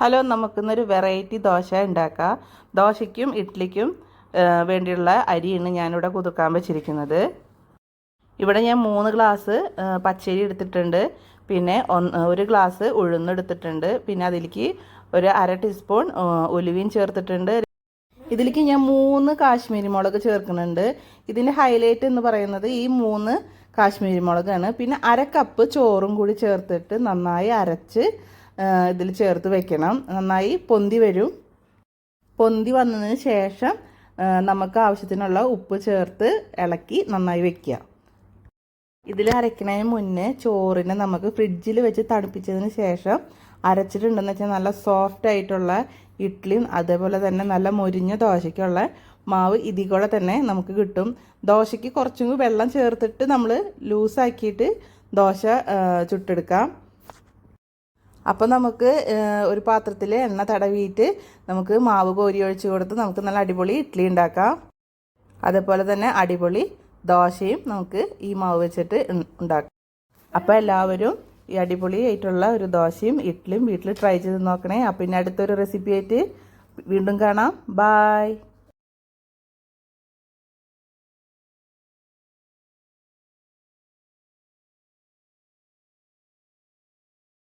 Hello നമുക്കിന്നൊരു variety dosa ഉണ്ടാക്കാം. ദോശയ്ക്കും ഇഡ്ഡലിക്കും വേണ്ടിയുള്ള അരിയാണ് ഞാനിവിടെ കുതിർക്കാൻ വെച്ചിരിക്കുന്നത്. ഇവിടെ ഞാൻ മൂന്ന് ഗ്ലാസ് പച്ചരി എടുത്തിട്ടുണ്ട്. പിന്നെ ഒരു ഗ്ലാസ് ഉഴുന്നെടുത്തിട്ടുണ്ട് പിന്നെ അതിലേക്ക് ഒരു അര ടീസ്പൂൺ ഒലിവീൻ ചേർത്തിട്ടുണ്ട്. ഇതിലേക്ക് ഞാൻ മൂന്ന് കാശ്മീരി മുളക് ചേർക്കുന്നുണ്ട്. ഇതിന്റെ ഹൈലൈറ്റ് എന്ന് പറയുന്നത് ഈ മൂന്ന് കാശ്മീരി മുളകാണ്. പിന്നെ അര കപ്പ് ചോറും കൂടി ചേർത്തിട്ട് നന്നായി അരച്ച് ഇതിൽ ചേർത്ത് വെക്കണം. നന്നായി പൊന്തി വരും. പൊന്തി വന്നതിന് ശേഷം നമുക്ക് ആവശ്യത്തിനുള്ള ഉപ്പ് ചേർത്ത് ഇളക്കി നന്നായി വെക്കുക. ഇതിൽ അരയ്ക്കുന്നതിന് മുന്നേ ചോറിനെ നമുക്ക് ഫ്രിഡ്ജിൽ വെച്ച് തണുപ്പിച്ചതിന് ശേഷം അരച്ചിട്ടുണ്ടെന്ന് വെച്ചാൽ നല്ല സോഫ്റ്റ് ആയിട്ടുള്ള ഇഡ്ഡലിയും അതേപോലെ തന്നെ നല്ല മൊരിഞ്ഞ ദോശയ്ക്കുള്ള മാവ് ഇതിക്കൂടെ തന്നെ നമുക്ക് കിട്ടും. ദോശയ്ക്ക് കുറച്ചും വെള്ളം ചേർത്തിട്ട് നമ്മൾ ലൂസാക്കിയിട്ട് ദോശ ചുട്ടെടുക്കാം. അപ്പോൾ നമുക്ക് ഒരു പാത്രത്തിൽ എണ്ണ തടവിയിട്ട് നമുക്ക് മാവ് കോരി ഒഴിച്ച് കൊടുത്ത് നമുക്ക് നല്ല അടിപൊളി ഇഡ്ഡലി ഉണ്ടാക്കാം. അതേപോലെ തന്നെ അടിപൊളി ദോശയും നമുക്ക് ഈ മാവ് വെച്ചിട്ട് ഉണ്ടാക്കാം. അപ്പോൾ എല്ലാവരും ഈ അടിപൊളി ആയിട്ടുള്ള ഒരു ദോശയും ഇഡ്ഡലിയും വീട്ടിൽ ട്രൈ ചെയ്ത് നോക്കണേ. അപ്പം പിന്നെ അടുത്തൊരു റെസിപ്പി ആയിട്ട് വീണ്ടും കാണാം. ബായ്.